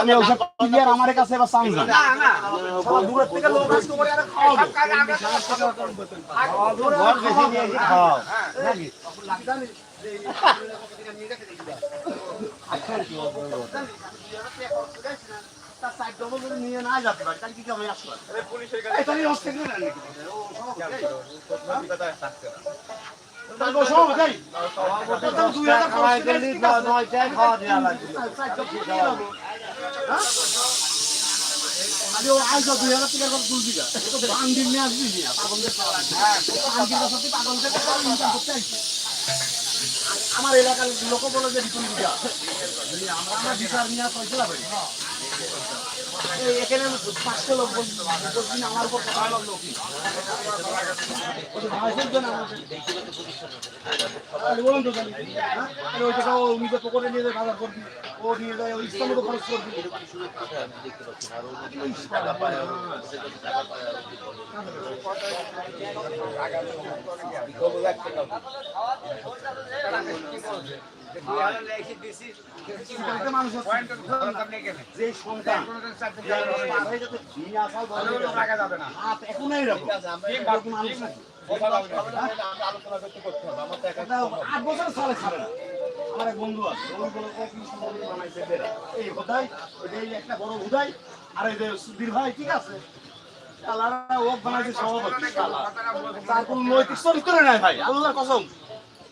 আমি ওসব ক্লিয়ার আমার কাছে না দূরের থেকে লোক আসতে পারে আরে খাওয়াবো ঘর বেশি নিয়ে এসে খাওয়াও নাকি না যেতে পারে তাহলে কি আমি আসব এই তাহলে হস্তে গেলে নাকি? আমার এলাকার লোক বলে যে আমরা আমরা বিচার নিয়ে পয়সা লাভ এখানে পাঁচটা লোক বলছি আমার উপর কথা লোক তাহলে বলুন তো? ওই টাকা নিজে পকেটে নিয়ে বাজার করবি ও নিয়ে যায় ওই ইসলামের খরচ করবি একটা যে সন্তান এখনও। এরকম মানুষ আট বছর সালে ছাড়ে না। আমার এক বন্ধু আছে ও বলে, ও কি সুন্দর বানাইছে বেড়া। এই হুদাই এই একটা বড় হুদাই আর এই যে সুধীর ভাই ঠিক আছে? কালারা ও বানাইছে সভাপতি তার কোনো নৈতিক চরিত্র নাই ভাই আল্লাহর কসম।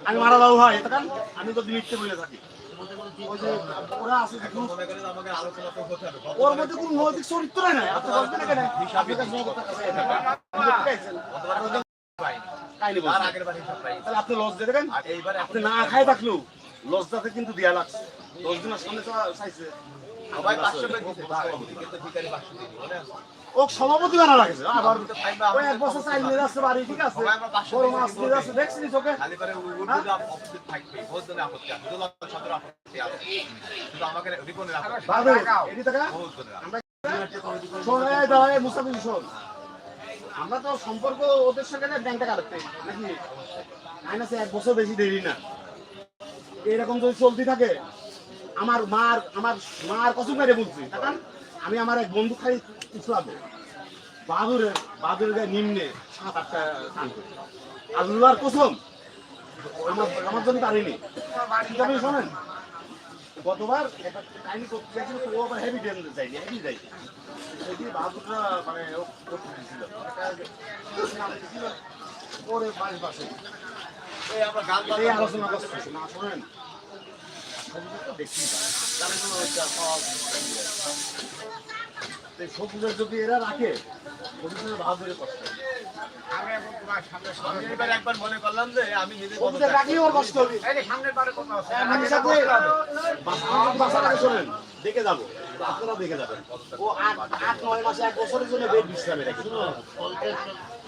আমি মারা যাব ভাই এটা কারণ আমি তো মিথ্যে বলে থাকি। ওরা ওর মধ্যে কোনো নৈতিক চরিত্র নাই আপনি বলবেন কেন আপনি লস দিয়ে দেবেন? আপনি না খাই থাকলেও। লসটাতে কিন্তু দেয়া লাগছে। দশ দিনের সামনে তো চাইছে। ও সভাপতি বানা লাগছে আবার ওই এক বছর চাইল নিয়ে যাচ্ছে বাড়ি ঠিক আছে? বড় মাছ নিয়ে যাচ্ছে দেখছিস ওকে? বাদে এটি টাকা শোন এই দাঁড়া এই মুসাফির শোন। আমরা তো সম্পর্ক ওদের সঙ্গে ব্যাংকটা কাটতে নাকি? মাইনাসে এক বছর বেশি দেরি না। এরকম যদি চলতে থাকে, আমার মার আমার মার কসম করে বলছি আমি আমার এক বন্ধু খাই উঠলাম বাহাদুরের বাহাদুরের গায়ে নিম্নে আল্লাহর কসম, আমার আমার জন্য পারিনি কিন্তু আপনি শোনেন, গতবার একটা করতে চাইছিল তো আবার হেভি ডেন যায়নি হেভি যাই সেদিন বাহাদুরটা মানে আলোচনা করতেছে না শোনেন। সবুজের যদি এরা রাখে সবুজের বাহাদুরের কষ্ট। সবুজের রাখলেই ওর কষ্ট আমি শোনেন। দেখে যাব। আপনারা দেখে যাবেন। ও আট নয় মাসে এক বছরের জন্য বেড বিশ্রামে রাখি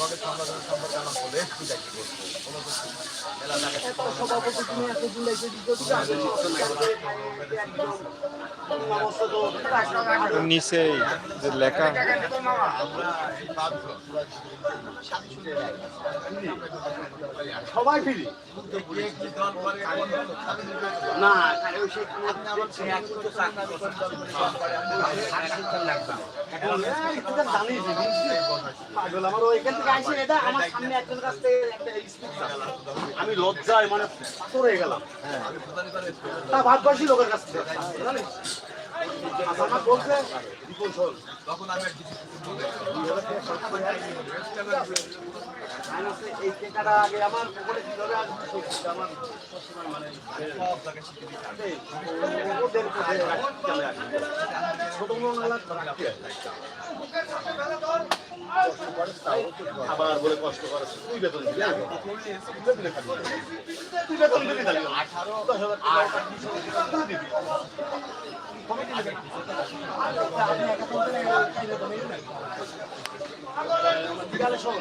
ব্যাগটা একসাথে কাজে নিবি জানেন ছেলেপিলাও রেডি এই পুরানো জায়গায় এই মুখের কথা কিন্তু দাম আছে লাভ দাম এত সভাপতি তুমি এত দিলাইছে দিতে দিতে আসে। অবস্থা তো নিচেই যে লেখা। সবাই ফিরি। না তোকে জানিস পাগল আমার ওইখান থেকে আমার সামনে একজন কাছ থেকে একটা আমি লজ্জায় মানে পাথর হয়ে গেলাম তা ভাববাসী লোকের কাছ থেকে আচ্ছা, আমার বলছে বিপুল শোন মাইনাসে এই টাকাটা আগে আমার পকেটে কীভাবে আসবে আমার সবসময় মানে। ছোট রাখতে হবে। আবার বলে কষ্ট করে তুই বেতন দিবি। তুই বেতন দিবি তাহলে আঠারো দশ হাজার দিবি বিকালে শোন